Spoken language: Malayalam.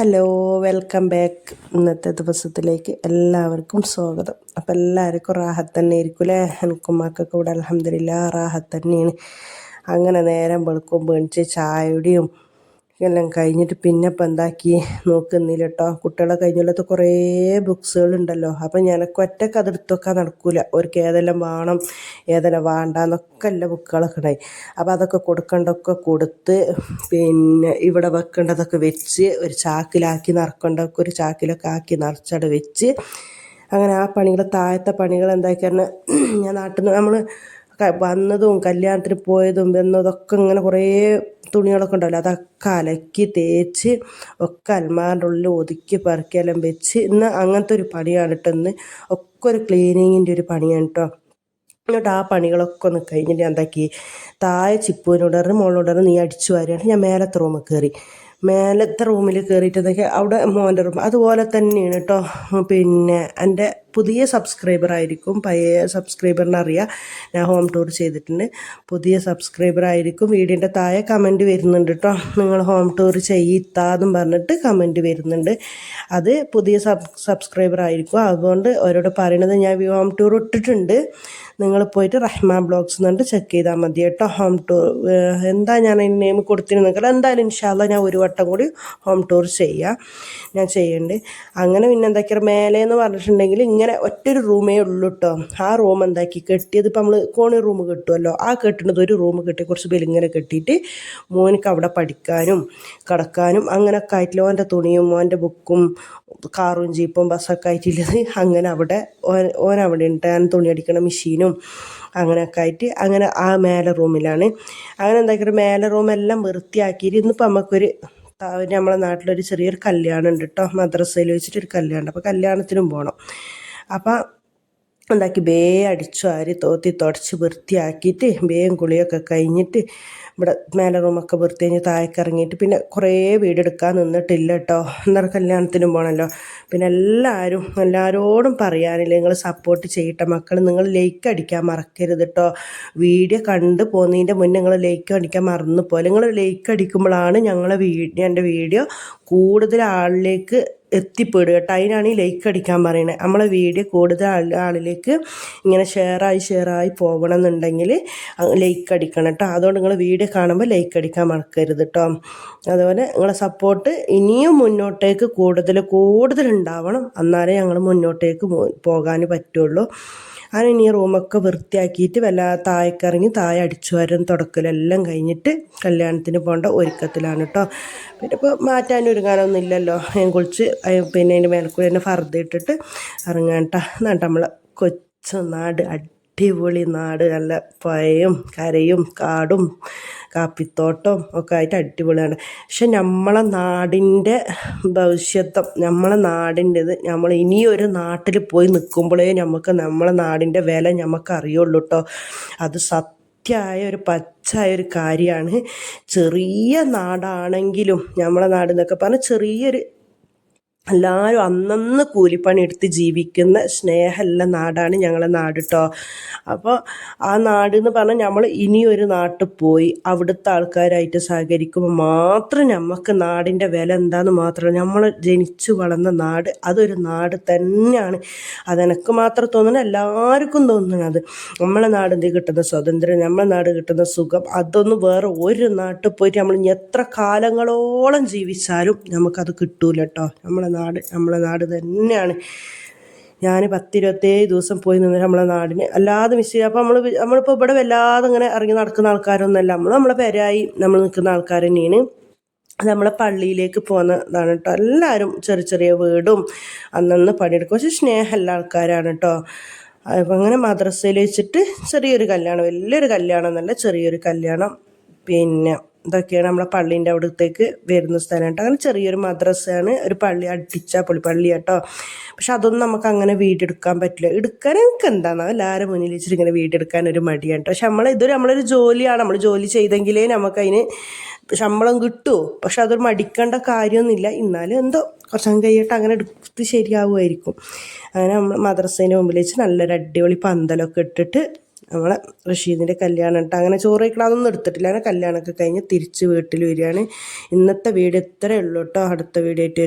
Hello welcome back. ഇന്നത്തെ ദിവസത്തിലേക്ക് എല്ലാവർക്കും സ്വാഗതം. അപ്പം എല്ലാവർക്കും റാഹത്ത് തന്നെ ആയിരിക്കുമല്ലേ അല്ലേ എനിക്കും മക്കൾക്ക് ഇവിടെ അലഹമില്ല റാഹത്ത് തന്നെയാണ്. അങ്ങനെ നേരം വെളുക്കും പേണിച്ച് ചായയുടെയും എല്ലാം കഴിഞ്ഞിട്ട് പിന്നെ ഇപ്പം എന്താക്കി നോക്കുന്നില്ല കേട്ടോ. കുട്ടികളെ കഴിഞ്ഞുള്ളത് കുറേ ബുക്സുകളുണ്ടല്ലോ. അപ്പം ഞാനൊക്കെ ഒറ്റയ്ക്ക് അത് എടുത്തൊക്കെ നടക്കില്ല അവർക്ക് ഏതെല്ലാം വേണം ഏതെല്ലാം വേണ്ട എന്നൊക്കെ എല്ലാ ബുക്കുകളൊക്കെ ഉണ്ടായി അപ്പോൾ അതൊക്കെ കൊടുക്കേണ്ടതൊക്കെ കൊടുത്ത് പിന്നെ ഇവിടെ വെക്കേണ്ടതൊക്കെ വെച്ച് ഒരു ചാക്കിലാക്കി നിറക്കേണ്ടതൊക്കെ ഒരു ചാക്കിലൊക്കെ ആക്കി നിറച്ചവിടെ വെച്ച് അങ്ങനെ ആ പണികൾ താഴത്തെ പണികൾ എന്താക്കിയാണ് ഞാൻ നാട്ടിൽ നിന്ന് നമ്മൾ വന്നതും കല്യാണത്തിന് പോയതും വന്നതൊക്കെ ഇങ്ങനെ കുറേ തുണികളൊക്കെ ഉണ്ടാവില്ല? അതൊക്കെ അലക്കി തേച്ച് ഒക്കെ അൽമാറിന്റെ ഉള്ളിൽ ഒതുക്കി പറക്കിയെല്ലാം വെച്ച് ഇന്ന് അങ്ങനത്തെ ഒരു പണിയാണ് കേട്ടോ ഇന്ന്. ഒക്കെ ഒരു ക്ലീനിങ്ങിന്റെ ഒരു പണിയാണ് കേട്ടോ. എന്നിട്ട് ആ പണികളൊക്കെ ഒന്ന് കഴിഞ്ഞിട്ട് ഞാൻ എന്താക്കി? താഴെ ചിപ്പുവിനോട് മോളോട് നീ അടിച്ചു വാരിയാണ്. ഞാൻ മേലത്തെ റൂമിൽ കയറി? മേലത്തെ റൂമിൽ കയറിയിട്ട് എന്തൊക്കെ? അവിടെ മോന്റെ റൂം. അതുപോലെ തന്നെയാണ് കേട്ടോ. പിന്നെ എന്റെ പുതിയ സബ്സ്ക്രൈബർ ആയിരിക്കും. പഴയ സബ്സ്ക്രൈബറിന് അറിയാം. ഞാൻ ഹോം ടൂർ ചെയ്തിട്ടുണ്ട്. പുതിയ സബ്സ്ക്രൈബർ ആയിരിക്കും. വീടിന്റെ താഴെ കമന്റ് വരുന്നുണ്ട് കേട്ടോ നിങ്ങൾ ഹോം ടൂർ ചെയ്യിത്താന്നും പറഞ്ഞിട്ട് കമന്റ് വരുന്നുണ്ട്. അത് പുതിയ സബ് സബ്സ്ക്രൈബർ ആയിരിക്കും. അതുകൊണ്ട് അവരോട് പറയണത് ഞാൻ ഹോം ടൂർ ഇട്ടിട്ടുണ്ട്. നിങ്ങൾ പോയിട്ട് റഹ്മാൻ ബ്ലോഗ്സ് എന്നിട്ട് ചെക്ക് ചെയ്താൽ മതി കേട്ടോ ഹോം ടൂർ എന്താ ഞാൻ അതിന് നെയിം കൊടുത്തിരുന്നെങ്കിൽ എന്തായാലും ഇൻഷാല്ല ഞാൻ ഒരു വട്ടം കൂടി ഹോം ടൂർ ചെയ്യാം. ഞാൻ ചെയ്യുന്നുണ്ട് അങ്ങനെ പിന്നെ എന്തൊക്കെയാണ് മേലെ എന്ന് പറഞ്ഞിട്ടുണ്ടെങ്കിൽ ഇങ്ങനെ ഒറ്റൊരു റൂമേ ഉള്ളൂ കേട്ടോ ആ റൂം എന്താക്കി? കെട്ടിയത് ഇപ്പം നമ്മൾ കോണി റൂം കെട്ടുമല്ലോ ആ കെട്ടുന്നത് ഒരു റൂം കെട്ടി കുറച്ച് പേര് ഇങ്ങനെ കെട്ടിയിട്ട് മോനിക്ക് അവിടെ പഠിക്കാനും കിടക്കാനും അങ്ങനെയൊക്കെ ആയിട്ടില്ല. ഓന്റെ തുണിയും ഓന്റെ ബുക്കും കാറും ജീപ്പും ബസ്സൊക്കെ ആയിട്ടുള്ളത് അങ്ങനെ അവിടെ ഓൻ ഓൻ അവിടെ ഉണ്ട്. ഞാൻ തുണി അടിക്കണ മെഷീനും അങ്ങനെയൊക്കെ ആയിട്ട് അങ്ങനെ ആ മേലെ റൂമിലാണ് അങ്ങനെ എന്താക്കിയിട്ട് മേലെ റൂമെല്ലാം വൃത്തിയാക്കിയിട്ട് ഇന്നിപ്പോൾ നമുക്കൊരു നമ്മളെ നാട്ടിലൊരു ചെറിയൊരു കല്യാണം ഉണ്ട് കേട്ടോ മദ്രസയിൽ വെച്ചിട്ടൊരു കല്യാണം അപ്പോൾ കല്യാണത്തിനും പോകണം അപ്പം എന്താക്കി ബേ അടിച്ചു ആരി തോത്തി തുടച്ച് വൃത്തിയാക്കിയിട്ട് ബേയും കുളിയൊക്കെ കഴിഞ്ഞിട്ട് ഇവിടെ മേലെ റൂമൊക്കെ വൃത്തി കഴിഞ്ഞ് താഴേക്ക് ഇറങ്ങിയിട്ട് പിന്നെ കുറേ വീടെടുക്കാൻ നിന്നിട്ടില്ല കേട്ടോ. എന്നൊരു കല്യാണത്തിനും പോകണമല്ലോ പിന്നെ എല്ലാവരും എല്ലാവരോടും പറയാനില്ല നിങ്ങൾ സപ്പോർട്ട് ചെയ്യട്ടെ മക്കൾ നിങ്ങൾ ലൈക്ക് അടിക്കാൻ മറക്കരുത് കേട്ടോ. വീഡിയോ കണ്ട് പോകുന്നതിന്റെ മുന്നേ നിങ്ങൾ ലൈക്ക് അടിക്കാൻ മറന്നു പോലെ നിങ്ങൾ ലൈക്ക് അടിക്കുമ്പോഴാണ് ഞങ്ങളെ വീഡിയോ എന്റെ വീഡിയോ കൂടുതൽ ആളിലേക്ക് എത്തിപ്പെടുക. കേട്ടോ. അതിനാണ് ഈ ലൈക്ക് അടിക്കാൻ പറയുന്നത് നമ്മളെ വീഡിയോ കൂടുതൽ ആളിലേക്ക് ഇങ്ങനെ ഷെയറായി ഷെയറായി പോകണം എന്നുണ്ടെങ്കിൽ ലൈക്ക് അടിക്കണം കേട്ടോ. അതുകൊണ്ട് നിങ്ങൾ വീഡിയോ കാണുമ്പോൾ ലൈക്ക് അടിക്കാൻ മറക്കരുത് കേട്ടോ. അതുപോലെ നിങ്ങളെ സപ്പോർട്ട് ഇനിയും മുന്നോട്ടേക്ക് കൂടുതൽ കൂടുതൽ ഉണ്ടാവണം. എന്നാലേ ഞങ്ങൾ മുന്നോട്ടേക്ക് പോകാൻ പറ്റുള്ളൂ. അങ്ങനെ ഇനി റൂമൊക്കെ വൃത്തിയാക്കിയിട്ട് വല്ല താഴേക്കിറങ്ങി താഴെ അടിച്ചു വരും തുടക്കലെല്ലാം കഴിഞ്ഞിട്ട് കല്യാണത്തിന് പോകേണ്ട ഒരുക്കത്തിലാണ് കേട്ടോ പിന്നെ ഇപ്പോൾ മാറ്റാൻ ഒരുങ്ങാനൊന്നും ഇല്ലല്ലോ. ഞാൻ കുളിച്ച് പിന്നെ അതിന്റെ മേലക്കൂടി തന്നെ ഫർദ്ദ ഇട്ടിട്ട് ഇറങ്ങാൻ കേട്ടോ എന്നിട്ട് നമ്മൾ കൊച്ചു നാട് അടിപൊളി നാട് നല്ല പുഴയും കരയും കാടും കാപ്പിത്തോട്ടം ഒക്കെ ആയിട്ട് അടിപൊളിയാണ്. പക്ഷെ നമ്മളെ നാടിന്റെ ഭവിഷ്യത്വം നമ്മളെ നാടിന്റെത് നമ്മൾ ഇനിയൊരു നാട്ടിൽ പോയി നിൽക്കുമ്പോഴേ നമുക്ക് നമ്മളെ നാടിന്റെ വില നമുക്ക് അറിയുള്ളൂ കേട്ടോ അത് സത്യമായ ഒരു പച്ചായ ഒരു കാര്യമാണ്. ചെറിയ നാടാണെങ്കിലും നമ്മളെ നാട് എന്നൊക്കെ പറഞ്ഞാൽ ചെറിയൊരു എല്ലാവരും അന്നന്ന് കൂലിപ്പണി എടുത്ത് ജീവിക്കുന്ന സ്നേഹമുള്ള നാടാണ് ഞങ്ങളെ നാട് കേട്ടോ അപ്പോൾ ആ നാട് എന്ന് പറഞ്ഞാൽ നമ്മൾ ഇനിയൊരു നാട്ടിൽ പോയി അവിടുത്തെ ആൾക്കാരായിട്ട് സഹകരിക്കുമ്പോൾ മാത്രം നമുക്ക് നാടിന്റെ വില എന്താണെന്ന് മാത്രമല്ല നമ്മൾ ജനിച്ചു വളർന്ന നാട് അതൊരു നാട് തന്നെയാണ്. അതെനക്ക് മാത്രം തോന്നുന്നത് എല്ലാവർക്കും തോന്നുന്നത്. നമ്മളെ നാട് എന്ത് കിട്ടുന്ന സ്വാതന്ത്ര്യം നമ്മളെ നാട് കിട്ടുന്ന സുഖം അതൊന്നും വേറെ ഒരു നാട്ടിൽ പോയിട്ട് നമ്മൾ എത്ര കാലങ്ങളോളം ജീവിച്ചാലും നമുക്കത് കിട്ടൂല കേട്ടോ നമ്മളെ നാട് നമ്മളെ നാട് തന്നെയാണ്. ഞാൻ പത്തിരുപത്തേഴ് ദിവസം പോയി നിന്നിട്ട് നമ്മളെ നാടിന് അല്ലാതെ മിസ് ചെയ്യുക അപ്പോൾ നമ്മൾ നമ്മളിപ്പോൾ ഇവിടെ വല്ലാതെ ഇങ്ങനെ ഇറങ്ങി നടക്കുന്ന ആൾക്കാരൊന്നുമല്ല. നമ്മൾ നമ്മളെ പേരായി നമ്മൾ നിൽക്കുന്ന ആൾക്കാർ തന്നെയാണ്. നമ്മളെ പള്ളിയിലേക്ക് പോകുന്നതാണ് കേട്ടോ എല്ലാവരും ചെറിയ ചെറിയ വീടും അന്നന്ന് പണിയെടുക്കും. പക്ഷെ സ്നേഹമുള്ള ആൾക്കാരാണ് കേട്ടോ അപ്പം അങ്ങനെ മദ്രസയിൽ വെച്ചിട്ട് ചെറിയൊരു കല്യാണം വലിയൊരു കല്യാണം എന്നല്ല ചെറിയൊരു കല്യാണം. പിന്നെ ഇതൊക്കെയാണ് നമ്മളെ പള്ളീന്റെ അവിടത്തേക്ക് വരുന്ന സ്ഥലമായിട്ട്. അങ്ങനെ ചെറിയൊരു മദ്രസയാണ്. ഒരു പള്ളി അടിച്ച പള്ളി കേട്ടോ. പക്ഷെ അതൊന്നും നമുക്ക് അങ്ങനെ വീടെടുക്കാൻ പറ്റില്ല. എടുക്കാൻ എനിക്ക് എന്താണെന്നോ എല്ലാവരും മുന്നിൽ വെച്ചിട്ട് ഇങ്ങനെ വീടെടുക്കാൻ ഒരു മടിയാണ് കേട്ടോ. പക്ഷെ നമ്മൾ ഇതൊരു നമ്മളൊരു ജോലിയാണ്. നമ്മൾ ജോലി ചെയ്തെങ്കിലേ നമുക്കതിന് ശമ്പളം കിട്ടുമോ പക്ഷെ അതൊരു മടിക്കേണ്ട കാര്യമൊന്നുമില്ല. എന്നാലും എന്തോ കുറച്ചും കഴിയട്ടെ അങ്ങനെ എടുത്ത് ശരിയാവുമായിരിക്കും. അങ്ങനെ നമ്മൾ മദ്രസേന്റെ മുമ്പിൽ വെച്ച് നല്ലൊരു അടിപൊളി പന്തലൊക്കെ ഇട്ടിട്ട് നമ്മളെ റഷീദിന്റെ കല്യാണം ഇട്ട് അങ്ങനെ ചോറ് കഴിക്കണം അതൊന്നും എടുത്തിട്ടില്ല. അങ്ങനെ കല്യാണമൊക്കെ കഴിഞ്ഞ് തിരിച്ച് വീട്ടിൽ വരികയാണ്. ഇന്നത്തെ വീട് ഇത്രയേ ഉള്ളൂ കേട്ടോ. അടുത്ത വീഡിയോ ആയിട്ട്